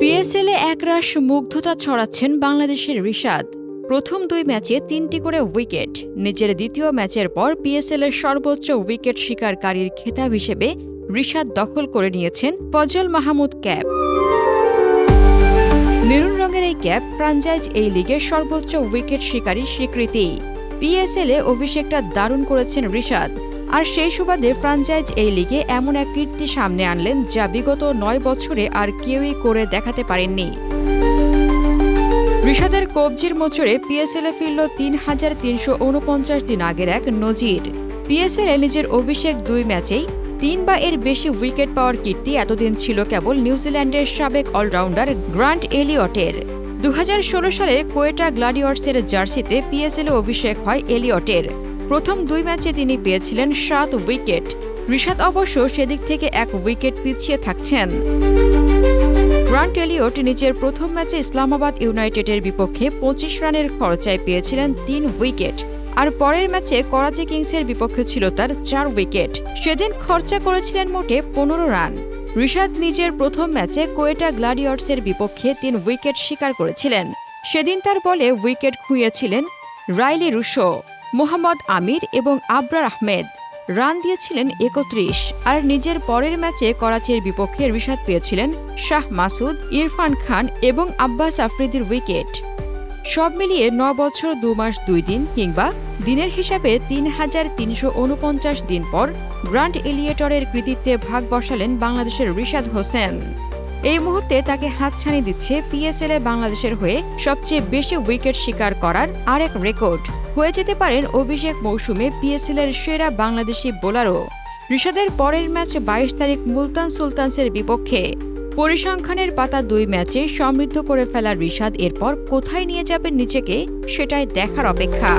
পিএসএলে একরাশ মুগ্ধতা ছড়াচ্ছেন বাংলাদেশের রিশাদ। প্রথম দুই ম্যাচে তিনটি করে উইকেট। নিজের দ্বিতীয় ম্যাচের পর পিএসএল এর সর্বোচ্চ উইকেট শিকারকারীর খেতাব হিসেবে রিশাদ দখল করে নিয়েছেন ফজল মাহমুদ ক্যাপ। মেরুন রঙের এই ক্যাপ ফ্রাঞ্চাইজ এই লিগের সর্বোচ্চ উইকেট শিকারীর স্বীকৃতি। পিএসএল এ অভিষেকটা দারুণ করেছেন রিশাদ। আর সেই সুবাদে ফ্রাঞ্চাইজ এই লিগে এমন এক কীর্তি সামনে আনলেন যা বিগত নয় বছরে আর কেউই করে দেখাতে পারেননি। ঋষাদের কবজির মোচড়ে পিএসএল ফিরল তিন হাজার তিনশো উনপঞ্চাশ দিন আগের এক নজির। পিএসএল নিজের অভিষেক দুই ম্যাচেই তিন বা এর বেশি উইকেট পাওয়ার কীর্তি এতদিন ছিল কেবল নিউজিল্যান্ডের সাবেক অলরাউন্ডার গ্রান্ট এলিয়টের। দু হাজার ষোলো সালে কোয়েটা গ্লাডিওর্সের জার্সিতে পিএসএল অভিষেক হয় এলিয়টের। প্রথম দুই ম্যাচে তিনি পেয়েছিলেন সাত উইকেট। ঋষাদ অবশ্য সেদিক থেকে এক উইকেট পিছিয়ে থাকছেন। গ্রান্ট এলিয়ট নিজের প্রথম ম্যাচে ইসলামাবাদ ইউনাইটেডের বিপক্ষে পঁচিশ রানের খরচায় পেয়েছিলেন তিন উইকেট। আর পরের ম্যাচে করাচি কিংসের বিপক্ষে ছিল তার চার উইকেট। সেদিন খরচা করেছিলেন মোটে পনেরো রান। ঋষাদ নিজের প্রথম ম্যাচে কোয়েটা গ্লাডিয়ার্সের বিপক্ষে তিন উইকেট শিকার করেছিলেন। সেদিন তার বলে উইকেট খুঁয়েছিলেন রাইলি রুশো। মোহাম্মদ আমির এবং আবরার আহমেদ। রান দিয়েছিলেন একত্রিশ, আর নিজের পরের ম্যাচে করাচির বিপক্ষে ঋষাদ পেয়েছিলেন শাহ মাসুদ, ইরফান খান এবং আব্বাস আফ্রিদির উইকেট। সব মিলিয়ে ন বছর দু মাস দুই দিন কিংবা দিনের হিসাবে তিন হাজার তিনশো উনপঞ্চাশ দিন পর গ্রান্ট এলিয়েটরের কৃতিত্বে ভাগ বসালেন বাংলাদেশের রিশাদ হোসেন। এই মুহূর্তে তাকে হাতছানি দিচ্ছে পিএসএল এ বাংলাদেশের হয়ে সবচেয়ে বেশি উইকেট শিকার করার আরেক রেকর্ড হয়ে যেতে পারেন অভিষেক মৌসুমে পিএসএল এর সেরা বাংলাদেশি বোলারও ঋষাদের পরের ম্যাচ বাইশ তারিখ মুলতান সুলতানসের বিপক্ষে। পরিসংখ্যানের পাতা দুই ম্যাচে সমৃদ্ধ করে ফেলা ঋষাদ এরপর কোথায় নিয়ে যাবেন নিজেকে সেটাই দেখার অপেক্ষা।